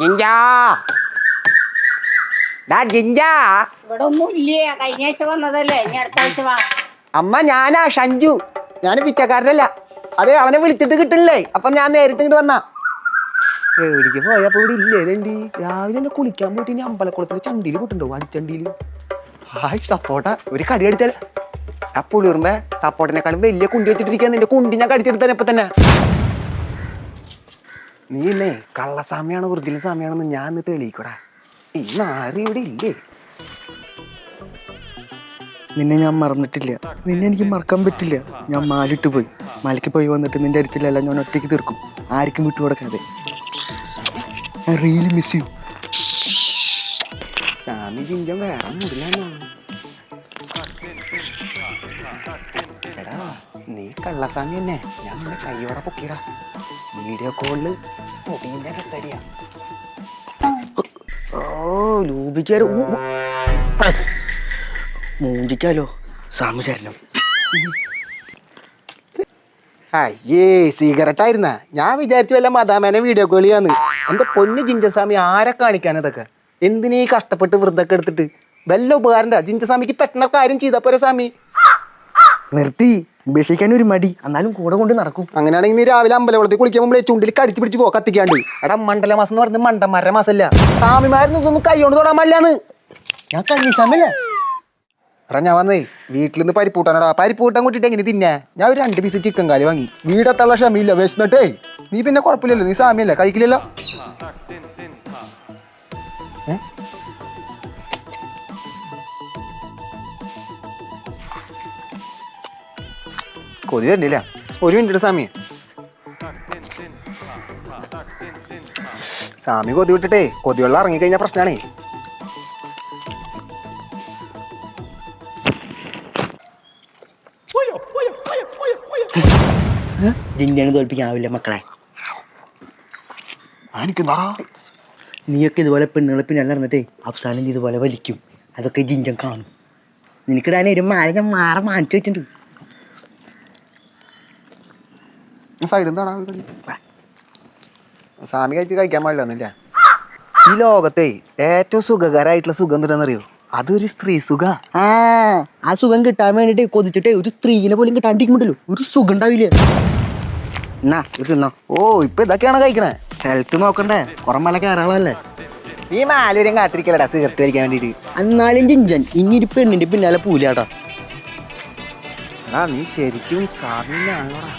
ജിഞ്ചാ. ഡാ ജിഞ്ചാ. ഇവിടെ ഒന്നും ഇല്ലേ കഴിഞ്ഞ ആഴ്ച വന്നതല്ലേ? ഇനി അടുത്ത ആഴ്ച വാ. അമ്മ ഞാനാ ഷഞ്ചു. ഞാൻ പിച്ചക്കാരനല്ല. അതെ അവനെ വിളിച്ചിട്ട് കിട്ടില്ലേ? അപ്പൊ ഞാൻ നേരിട്ട് ഇങ്ങോട്ട് വന്നാ. എവിടേക്ക് പോയപ്പോ ഇവിടെ ഇല്ലേ രണ്ടി? രാവിലെ തന്നെ കുളിക്കാൻ പോയിട്ട് ഇനി അമ്പലക്കുളത്തിൽ ചണ്ടിയിൽ പൊട്ടുണ്ടോ? അടിച്ചണ്ടിയിൽ ഹായ് സപ്പോട്ട ഒരു കടി അടിച്ചാൽ ആ പുളിയുറുമ്പേ സപ്പോർട്ടിനെക്കാളും വലിയ കുണ്ടി വെച്ചിട്ടിരിക്കാൻ നിന്റെ കുണ്ടി ഞാൻ കടിച്ചെടുത്തന്നെ ഇപ്പൊ തന്നെ. നീ ഇന്നേ കള്ളസാമിയാണ് ഒറിജിനൽ സാമിയാണെന്ന് ഞാൻ ഇന്ന് തെളിയിക്കൂടാ. ഈ ആരും ഇവിടെ ഇല്ലേ? നിന്നെ ഞാൻ മറന്നിട്ടില്ല. നിന്നെ എനിക്ക് മറക്കാൻ പറ്റില്ല. ഞാൻ മാലിട്ട് പോയി. മലയ്ക്ക് പോയി വന്നിട്ട് നിന്റെ അരിച്ചില്ല ഞാൻ ഒറ്റയ്ക്ക് തീർക്കും. ആർക്കും വിട്ടുകൊടുക്കാതെ. ഐ റിയലി മിസ് യു സാമി ചിഞ്ചം വേറെ മുടിലാണോ എടാ നീ കള്ളസാമി തന്നെ. ഞാൻ നിന്നെ കൈയോടെ പൊക്കിടാ വീഡിയോ കോളിൽ മുടിന്റെ രസടിയാ ഓ ലൂപിക്കാരോ മൂഞ്ചിക്കാലോ. സാമുചരണം ചരണം അയ്യേ സിഗരറ്റ് ആയിരുന്ന ഞാൻ വിചാരിച്ചു വല്ല മദാമേനെ വീഡിയോ കോൾ ചെയ്യാന്ന് എന്റെ പൊന്ന് ജിഞ്ചസ്വാമി ആരെ കാണിക്കാൻ ഇതൊക്കെ? എന്തിനീ കഷ്ടപ്പെട്ട് വൃദ്ധൊക്കെ എടുത്തിട്ട്? വല്ല ഉപകാരണ്ട? ജിഞ്ചസ്വാമിക്ക് പെട്ടെന്ന് കാര്യം ചെയ്താ പോരെ സ്വാമി. നിർത്തി. ഉപേക്ഷിക്കാൻ ഒരു മടി. എന്നാലും കൂടെ കൊണ്ട് നടക്കും. അങ്ങനെയാണെങ്കിൽ നീ രാവിലെ അമ്പലവളത്തിൽ കുളിക്കാൻ മുമ്പേ ചുണ്ടിൽ കടിച്ചു പിടിച്ച് പോ കത്തിക്കാണ്ട്. എടാ മണ്ഡല മാസം എന്ന് പറയുന്നത് മണ്ടന്മാരുടെ മാസമല്ല. സ്വാമിമാരൊന്നും ഇതൊന്നും കൈകൊണ്ട് തൊടാൻ പാടില്ലാന്ന്. ഞാൻ സ്വാമിയല്ലേ? എടാ ഞാൻ വന്നേ വീട്ടിൽ നിന്ന് പരിപ്പൂട്ടാനടാ പരിപ്പൂട്ടാൻ കൂട്ടിട്ട് എങ്ങനെ തിന്നാ? ഞാൻ ഒരു രണ്ട് പീസ് ചിക്കൻ കാലി വാങ്ങി. വീടത്തുള്ള ക്ഷമയില്ല വിശന്നിട്ടേ. നീ പിന്നെ കുഴപ്പമില്ലല്ലോ നീ സ്വാമിയല്ലേ കഴിക്കില്ലല്ലോ. കൊതി തന്നില്ല ഒരു മിനിറ്റ് സ്വാമി. സ്വാമി കൊതി വിട്ടിട്ടേ കൊതിവെള്ളം ഇറങ്ങിക്കഴിഞ്ഞാൽ പ്രശ്നമാണേ ജിഞ്ചാണ് തോൽപ്പിക്കാവില്ല മക്കളെ. നീയൊക്കെ ഇതുപോലെ പെണ്ണുങ്ങളെ പിന്നെ നടന്നിട്ടേ അവസാനം ഇതുപോലെ വലിക്കും. അതൊക്കെ ജിഞ്ചൻ കാണും. നിനക്കിടാൻ ഒരു മാല ഞാൻ മാറ മാറ്റി വെച്ചിട്ടുണ്ട്. സൈഡ് എന്താണ് സ്വാമി കഴിച്ച് കഴിക്കാൻ ഈ ലോകത്തെ ഏറ്റവും സുഖകരമായിട്ടുള്ള സുഖം എന്താണെന്നറിയോ അതൊരു സ്ത്രീ സുഖ. ആ ആ സുഖം കിട്ടാൻ വേണ്ടിട്ട് കൊതിച്ചിട്ടേ ഒരു സ്ത്രീനെ പോലും കിട്ടാണ്ടിരിക്കുമ്പോണ്ടല്ലോ ഒരു സുഖം ഉണ്ടാവില്ലേ? എന്നാ ഇത് തിന്നോ. ഓ ഇപ്പൊ ഇതൊക്കെയാണ് കഴിക്കണേ? ഹെൽത്ത് നോക്കണ്ടേ? കുറെ മല കയറാളല്ലേ നീ മാലൂരം കാത്തിരിക്കലടാ സിഗരറ്റ് കഴിക്കാൻ വേണ്ടിട്ട്. എന്നാലും ജിഞ്ചൻ ഇനി ഒരു പെണ്ണിന്റെ പിന്നാലെ പൂലാട്ടാ നീ ശരിക്കും സ്വാമിനാണോടാ